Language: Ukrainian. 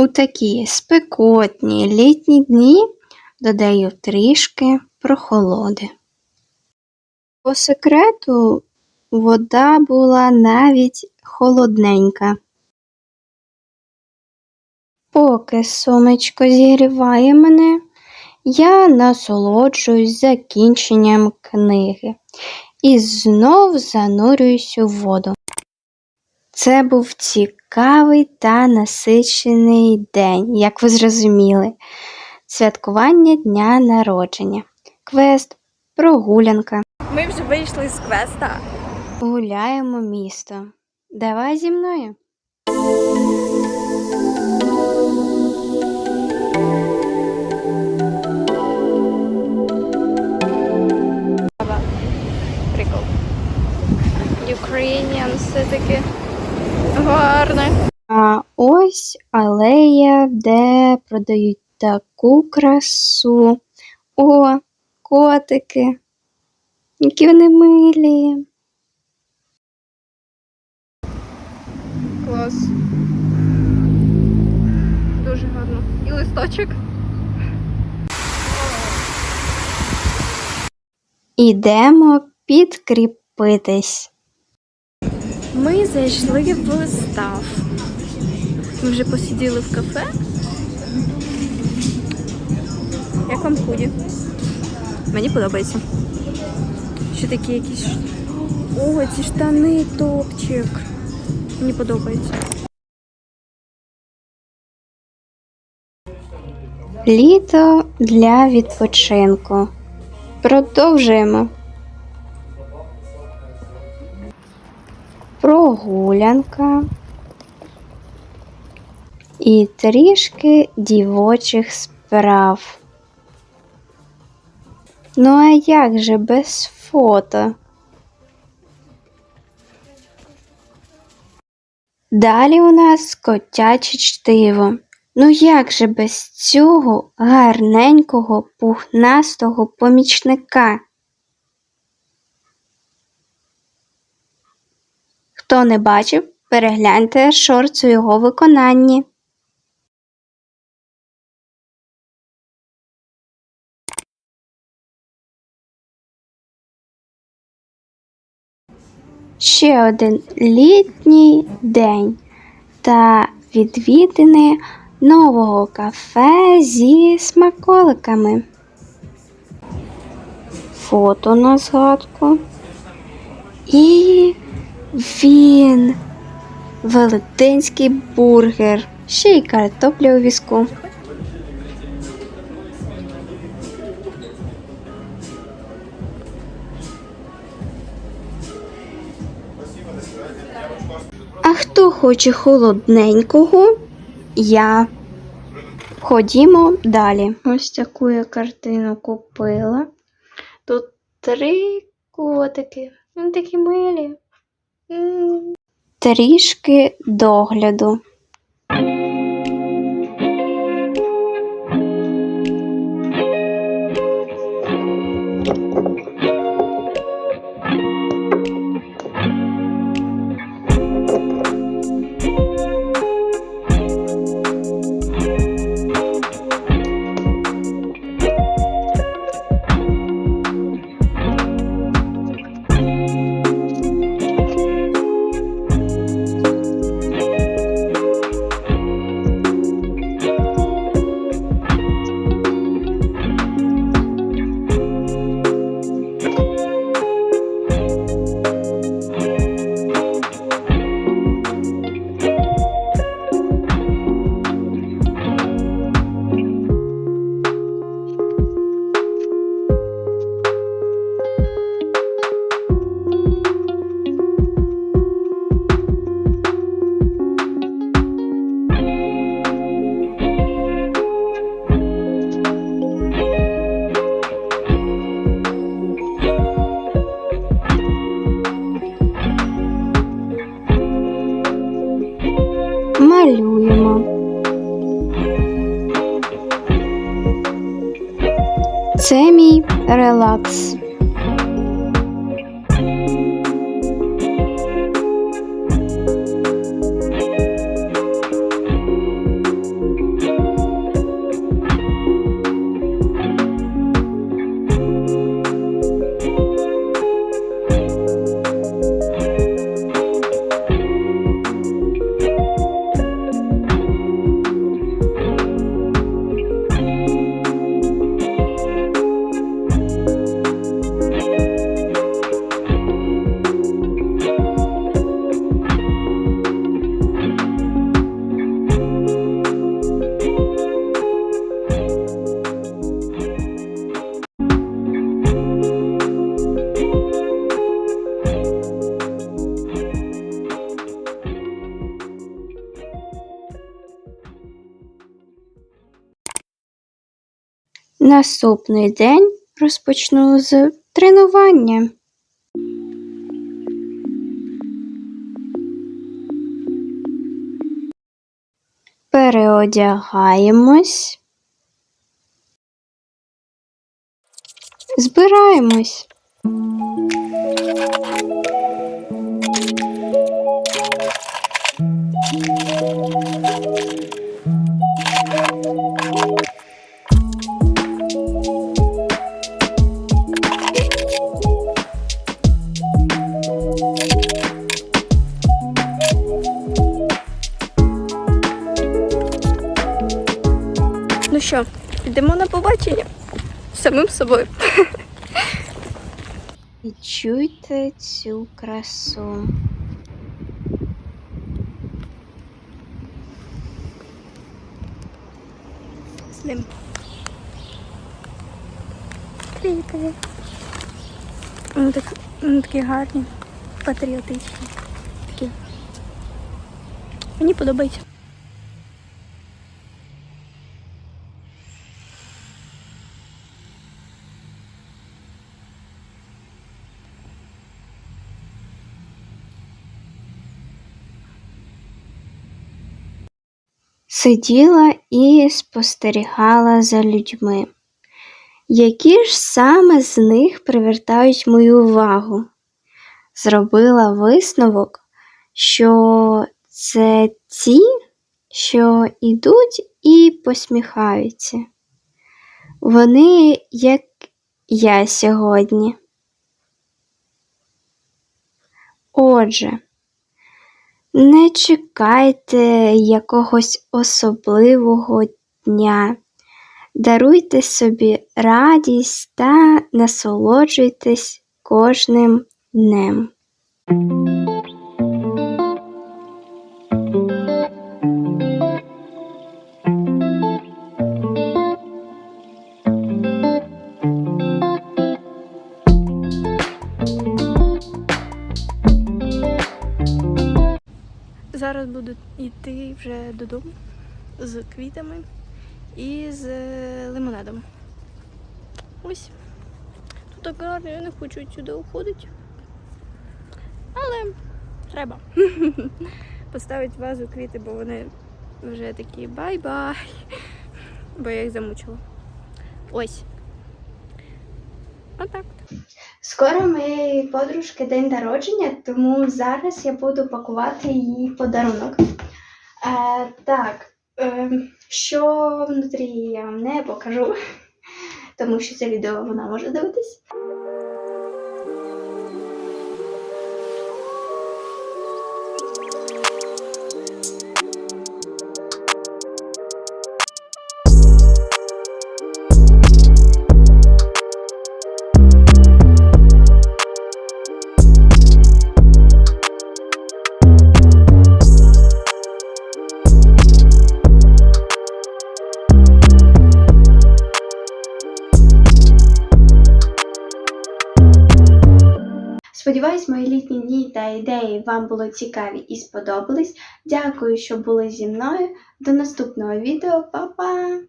У такі спекотні літні дні додаю трішки прохолоди. По секрету, вода була навіть холодненька. Поки сонечко зігріває мене, я насолоджуюсь закінченням книги і знов занурююсь у воду. Це був цікавий та насичений день, як ви зрозуміли. Святкування дня народження, квест, прогулянка. Ми вже вийшли з квеста. Гуляємо місто. Давай зі мною. Ось алея, де продають таку красу. О, котики. Які вони милі. Клас. Дуже гарно. І листочок. Ідемо підкріпитись. Ми зайшли в став. Ми вже посиділи в кафе. Як вам худі? Мені подобається. Ще такі якісь. О, ці штани топчик. Мені подобається. Літо для відпочинку. Продовжуємо. Прогулянка. І трішки дівочих справ. Ну а як же без фото? Далі у нас котяче чтиво. Ну як же без цього гарненького пухнастого помічника? Хто не бачив, перегляньте шорт у його виконанні. Ще один літній день та відвідини нового кафе зі смаколиками. Фото на згадку. І він велетенський бургер, ще й картопля у візку. А хто хоче холодненького? Я. Ходімо далі. Ось таку я картину купила. Тут три котики. Вони такі милі. Трішки догляду. Малюємо. Це мій релакс. Наступний день розпочну з тренування. Переодягаємось. Збираємось. Ну що, підемо на побачення з самим собою. Відчуйте цю красу. з ним. Привіт, привіт. Вони, так, вони такі гарні, патріотичні. Такі. Мені подобається. Сиділа і спостерігала за людьми. Які ж саме з них привертають мою увагу? Зробила висновок, що це ті, що ідуть і посміхаються. Вони, як я сьогодні. Отже, не чекайте якогось особливого дня. Даруйте собі радість та насолоджуйтесь кожним днем. Вже додому з квітами і з лимонадом. Ось. Тут так гарно, я не хочу сюди уходити. Але треба. Поставити вазу квіти, бо вони вже такі бай-бай. Бо я їх замучила. Ось. Отак. Скоро моєї подружки день народження, тому зараз я буду пакувати їй подарунок. Е, так, е, що внутрі я вам не покажу, тому що це відео вона може дивитись. Сподіваюсь, мої літні дні та ідеї вам були цікаві і сподобались. Дякую, що були зі мною. До наступного відео. Па-па!